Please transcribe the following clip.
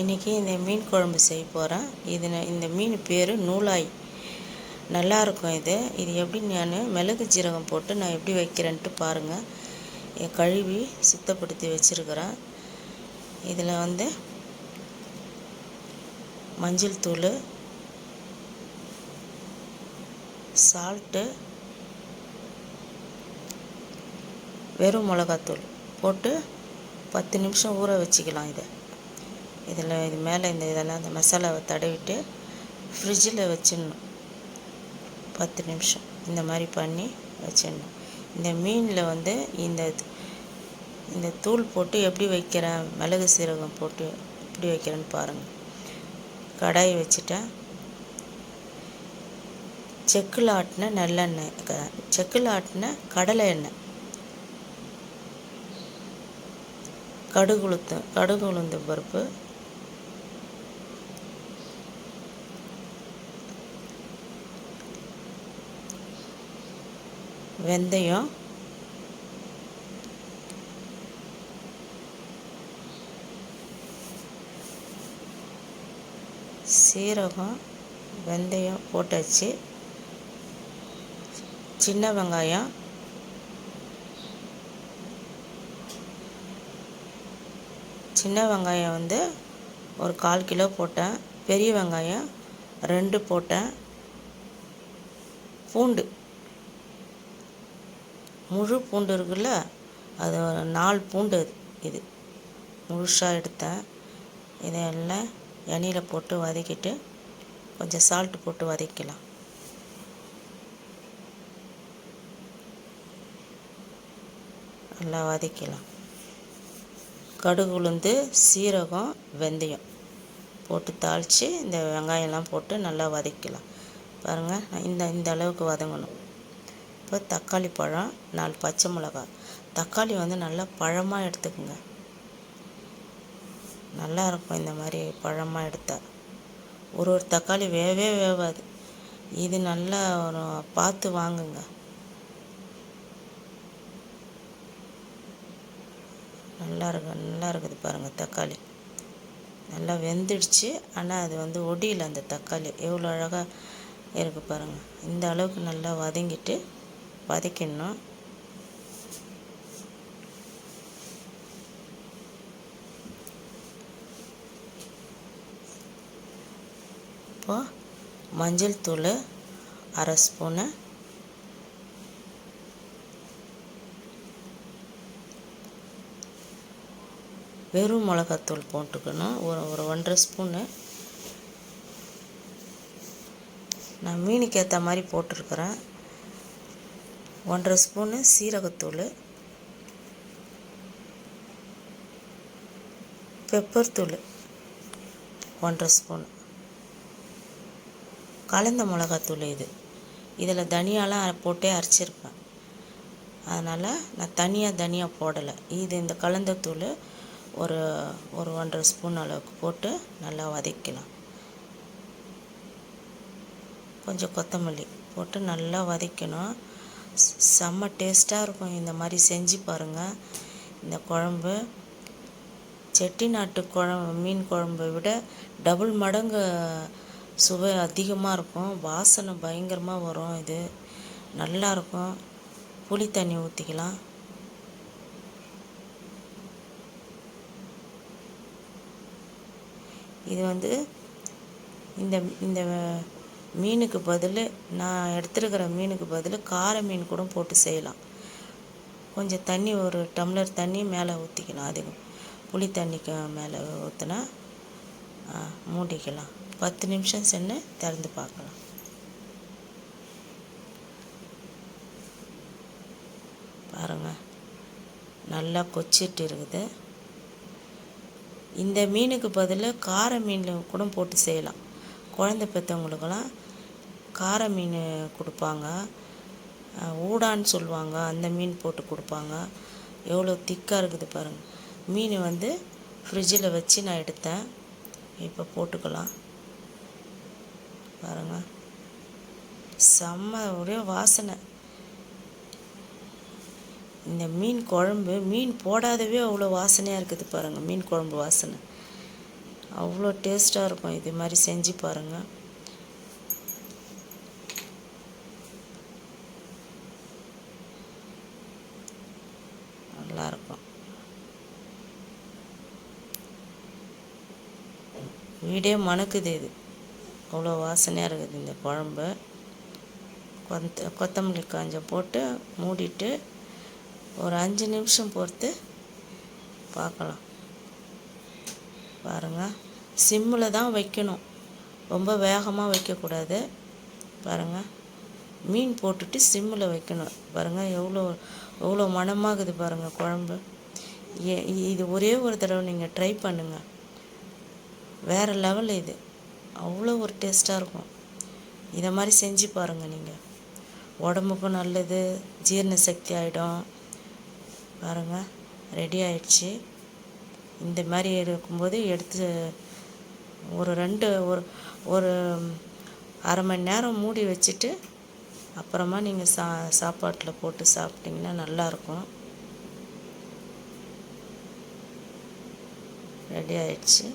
இன்றைக்கி இந்த மீன் குழம்பு செய்ய போகிறேன் இது இந்த மீன் பேர் நூலாய். நல்லா இருக்கும் இது. இது எப்படி நான் மிளகு ஜீரகம் போட்டு நான் எப்படி வைக்கிறேன்ட்டு பாருங்கள் என் கழுவி சுத்தப்படுத்தி வச்சுருக்கிறேன். இதில் வந்து மஞ்சள் தூள் சால்ட்டு வெறும் மிளகாத்தூள் போட்டு பத்து நிமிஷம் ஊற வச்சுக்கலாம் இதை. இதில் இது மேலே இந்த இதெல்லாம் இந்த மசாலாவை தடவிட்டு ஃப்ரிட்ஜில் வச்சிடணும். பத்து நிமிஷம். இந்த மாதிரி பண்ணி வச்சிடணும். இந்த மீனில் வந்து இந்த இந்த தூள் போட்டு எப்படி வைக்கிறேன் மிளகு சீரகம் போட்டு எப்படி வைக்கிறேன்னு பாருங்கள் கடாய் வச்சுட்டேன். செக்கில் ஆட்டின நல்லெண்ணெய் செக்கில் ஆட்டின கடலை எண்ணெய். கடுகுளுத்து கடுகு உளுந்து பருப்பு வெந்தயம். சீரகம் வெந்தயம் போட்டாச்சு. சின்ன வெங்காயம். சின்ன வெங்காயம் வந்து ஒரு கால் கிலோ போட்டேன். பெரிய வெங்காயம் ரெண்டு போட்டேன். பூண்டு. முழு பூண்டு இருக்குல்ல அது நாலு பூண்டு அது இது. முழுசாக எடுத்தேன் இதெல்லாம் எண்ணெயில் போட்டு வதக்கிட்டு கொஞ்சம் சால்ட்டு போட்டு வதக்கலாம். நல்லா வதக்கலாம். கடுகு உளுந்து சீரகம் வெந்தயம் போட்டு தாளித்து இந்த வெங்காயம்லாம் போட்டு நல்லா வதக்கலாம். பாருங்கள் இந்த இந்த அளவுக்கு வதங்கணும். இப்போ தக்காளி பழம் நாலு பச்சை மிளகாய். தக்காளி வந்து நல்லா பழமாக எடுத்துக்கோங்க. நல்லா இருக்கும் இந்த மாதிரி பழமாக எடுத்தால் ஒரு ஒரு தக்காளி வேவே வேவாது. இது நல்லா ஒரு பார்த்து வாங்குங்க. நல்லா இருக்கு நல்லா இருக்குது பாருங்கள் தக்காளி. நல்லா வெந்துடுச்சு. ஆனால் அது வந்து ஒடியில் அந்த தக்காளி. எவ்வளோ அழகாக இருக்குது பாருங்கள் இந்த அளவுக்கு நல்லா வதங்கிட்டு வதக்கிடணும். இப்போது மஞ்சள் தூள் அரை ஸ்பூனு. வெறும் மிளகாத்தூள் போட்டுக்கணும். ஒரு ஒரு ஒன்றரை ஸ்பூனு. நான் மீனுக்கு ஏற்ற மாதிரி போட்டிருக்கிறேன். ஒன்றரை ஸ்பூனு சீரகத்தூள் பெப்பர் தூள் ஒன்றரை ஸ்பூன். கலந்த மிளகாத்தூள் இது. இதில் தனியாலாம் போட்டே அரைச்சிருப்பேன். அதனால் நான் தனியாக தனியாக போடலை. இது இந்த கலந்த தூள் ஒரு ஒரு ஒன்றரை ஸ்பூன் அளவுக்கு போட்டு நல்லா வதக்கலாம். கொஞ்சம் கொத்தமல்லி போட்டு நல்லா வதக்கணும். செம்ம டேஸ்ட்டாக இருக்கும். இந்த மாதிரி செஞ்சு பாருங்கள் இந்த குழம்பு. செட்டிநாட்டு குழம்பு மீன் குழம்பை விட டபுள் மடங்கு சுவை அதிகமாக இருக்கும். வாசனை பயங்கரமாக வரும் இது. நல்லாயிருக்கும் புளி தண்ணி ஊற்றிக்கலாம் இது வந்து இந்த இந்த மீனுக்கு பதில் நான் எடுத்துருக்கிற மீனுக்கு பதில் கார மீன் கூட போட்டு செய்யலாம். கொஞ்சம் தண்ணி ஒரு டம்ளர் தண்ணி மேலே ஊற்றிக்கலாம் அதிகம். புளி தண்ணிக்கு மேலே ஊற்றினா மூடிக்கலாம். பத்து நிமிஷம் சென்று திறந்து பார்க்கலாம். பாருங்கள் நல்லா கொச்சிட்டு இருக்குது. இந்த மீனுக்கு பதில் கார மீன் கூட போட்டு செய்யலாம். குழந்த பெற்றவங்களுக்கெல்லாம் கார மீன் கொடுப்பாங்க. ஊடான்னு சொல்லுவாங்க. அந்த மீன் போட்டு கொடுப்பாங்க. எவ்வளோ திக்காக இருக்குது பாருங்கள் மீன் வந்து ஃப்ரிட்ஜில் வச்சு நான் எடுத்தேன். இப்போ போட்டுக்கலாம். பாருங்கள் செம்ம ஒரே வாசனை. இந்த மீன் குழம்பு மீன் போடாதவே அவ்வளோ வாசனையாக இருக்குது பாருங்கள் மீன் குழம்பு வாசனை. அவ்வளோ டேஸ்ட்டாக இருக்கும். இது மாதிரி செஞ்சு பாருங்கள் நல்லாயிருக்கும் வீடே மணக்குது இது. அவ்வளோ வாசனையாக இருக்குது இந்த குழம்பு. கொத்த கொத்தமல்லி காஞ்சம் போட்டு மூடிட்டு ஒரு அஞ்சு நிமிஷம் பொறுத்து பார்க்கலாம். பாருங்கள் சிம்மில் தான் வைக்கணும். ரொம்ப வேகமாக வைக்கக்கூடாது. பாருங்கள் மீன் போட்டுட்டு சிம்மில் வைக்கணும். பாருங்கள் எவ்வளோ எவ்வளோ மனமாகுது பாருங்கள் குழம்பு. ஏ இது ஒரே ஒரு தடவை நீங்கள் ட்ரை பண்ணுங்கள் வேறு லெவல் இது. அவ்வளோ ஒரு டேஸ்ட்டாக இருக்கும். இதை மாதிரி செஞ்சு பாருங்கள் நீங்கள் உடம்புக்கும் நல்லது ஜீரண சக்தி ஆகிடும் பாருங்கள் ரெடி ஆயிடுச்சு. இந்த மாதிரி இருக்கும்போது எடுத்து ஒரு ரெண்டு ஒரு ஒரு அரை மணி நேரம் மூடி வச்சுட்டு அப்புறமா நீங்கள் சா சாப்பாட்டில் போட்டு சாப்பிட்டிங்கன்னா நல்லாயிருக்கும் ரெடி ஆயிடுச்சு.